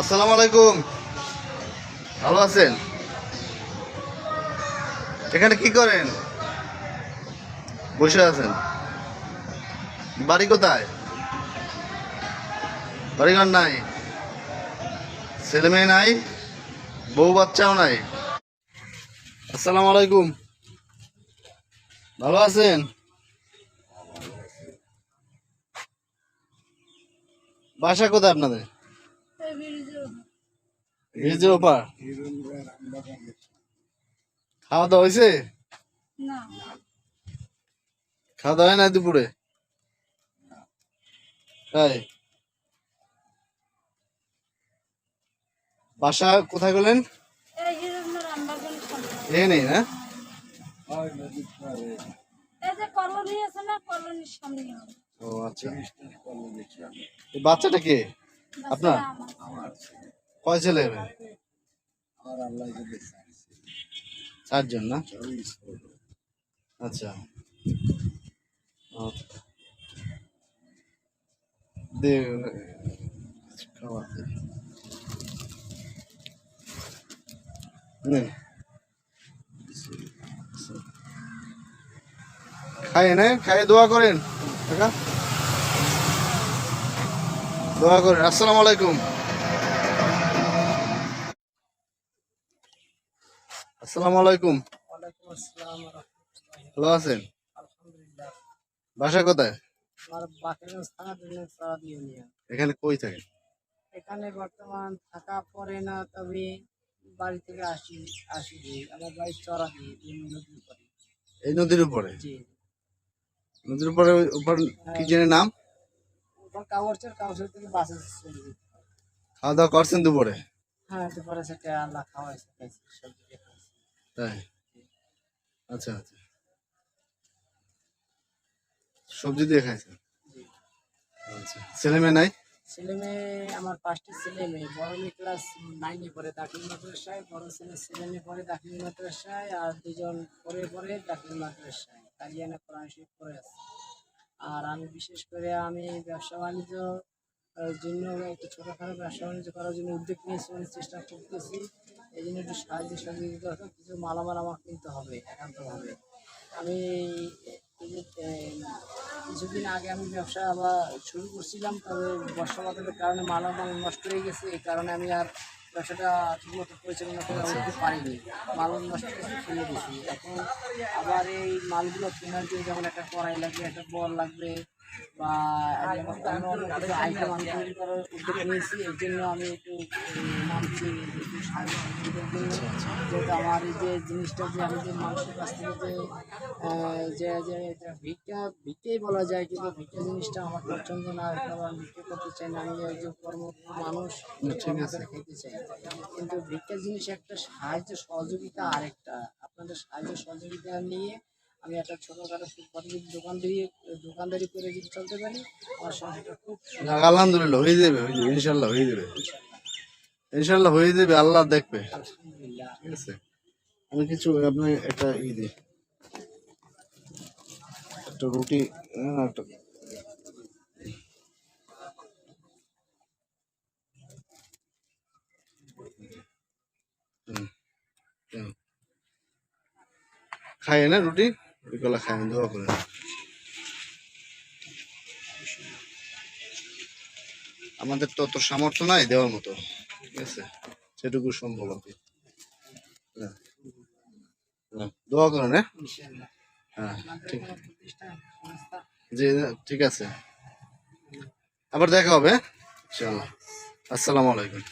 আসসালামু আলাইকুম। ভালো আছেন? এখানে কি করেন? বসে আছেন। বাড়ি কোথায়? বাড়িঘর নাই। ছেলে মেয়ে নাই, বউ বাচ্চাও নাই। আসসালামু আলাইকুম। ভালো আছেন? বাসা কোথায় আপনাদের? ওপার খাওয়া দাওয়া হয়েছে খাওয়া দাওয়া হয় না দুপুরে? তাই বাসা কোথায় গেলেন এ নেই না? আচ্ছা। বাচ্চাটা কে? আপনার? কয় ছেলে? চারজন না? আচ্ছা। খায় না। খায় দোয়া করেন কাকা। দোয়া করেন। আসসালামু আলাইকুম। আসসালামু আলাইকুম। ভালো আছেন? বাসা কোথায়? এখানে কই থাকেন? এখানে বর্তমান থাকা পড়ে না তবে বাড়ি থেকে আসি আসি আমার বাড়ি চড়া দিয়ে নদীর পরে এই নদীর উপরে? নদীর উপরে উপর কি জেনে নাম? ওখান কাগজের থেকে বাসে চলে যেতে খাওয়া দাওয়া করছেন দুপুরে? হ্যাঁ দুপুরে সেটা আল্লাহ খাইছি সবজি তাই? আচ্ছা আচ্ছা। সবজি দিয়ে খাইছেন? আচ্ছা। ছেলে মেয়ে নাই? ছেলে মেয়ে আমার পাঁচটি ছেলে মেয়ে বড় মেয়ে ক্লাস নাইনে পড়ে দাখিল মাদ্রাসায় বড় ছেলে সেভেনে পড়ে দাখিল মাদ্রাসায় আর দুজন পরে পরে দাখিল মাদ্রাসায়। কালিয়ানা কোরআন শরীফ পড়ে আছে। আর আমি বিশেষ করে আমি ব্যবসা বাণিজ্য জন্য একটু ছোটোখাটো ব্যবসা বাণিজ্য করার জন্য উদ্যোগ নিয়েছি চেষ্টা করতেছি। এই জন্য একটু সাহায্য সহযোগিতা কিছু মালামাল আমার কিনতে হবে একান্তভাবে আমি কিছুদিন আগে আমি ব্যবসা আবার শুরু করছিলাম, তবে বর্ষাপাতের কারণে মালামাল নষ্ট হয়ে গেছে, এই কারণে আমি আর ব্যবসাটা ঠিকমতো পরিচালনা করে উঠতে পারিনি মাল নষ্ট করে ফেলে দিয়েছি এখন আবার এই মালগুলো কেনার জন্য যেমন একটা কড়াই লাগবে একটা বল লাগবে বা অন্য অন্য কিছু আইটেম আমি তৈরি করার উদ্যোগ নিয়েছি এই জন্য আমি একটু নামছি সাহায্য যেহেতু আমার এই যে জিনিসটা যে আমি যে মানুষের কাছ থেকে যে যে যে ভিক্ষা ভিক্ষাই বলা যায় কিন্তু ভিক্ষা জিনিসটা আমার পছন্দ না কারণ আমি ভিক্ষা করতে চাই না আমি একজন মানুষ কর্ম করে খেতে চাই। কিন্তু ভিক্ষা জিনিস একটা সাহায্য সহযোগিতা আরেকটা। আপনাদের সাহায্য সহযোগিতা নিয়ে আমি একটা ছোটোখাটো ফুটপাতে যদি দোকানদারি দোকানদারি করে যদি চলতে পারি আমার সংসারটা খুব আলহামদুলিল্লাহ হয়ে যাবে হয়ে যাবে ইনশাল্লাহ হয়ে যাবে। ইনশাল্লাহ হয়ে যাবে আল্লাহ দেখবে। আলহামদুলিল্লাহ। ঠিক আছে। আমি কিছু আপনি একটা ই দিই একটা রুটি একটা। খায় না রুটি? আমাদের তো অত সামর্থ্য নাই দেওয়ার মতো, ঠিক আছে? সেটুকু সম্ভব আর কি। দোয়া করেন হ্যাঁ? হ্যাঁ ঠিক। জি, ঠিক আছে। আবার দেখা হবে হ্যাঁ? আসসালামু আলাইকুম।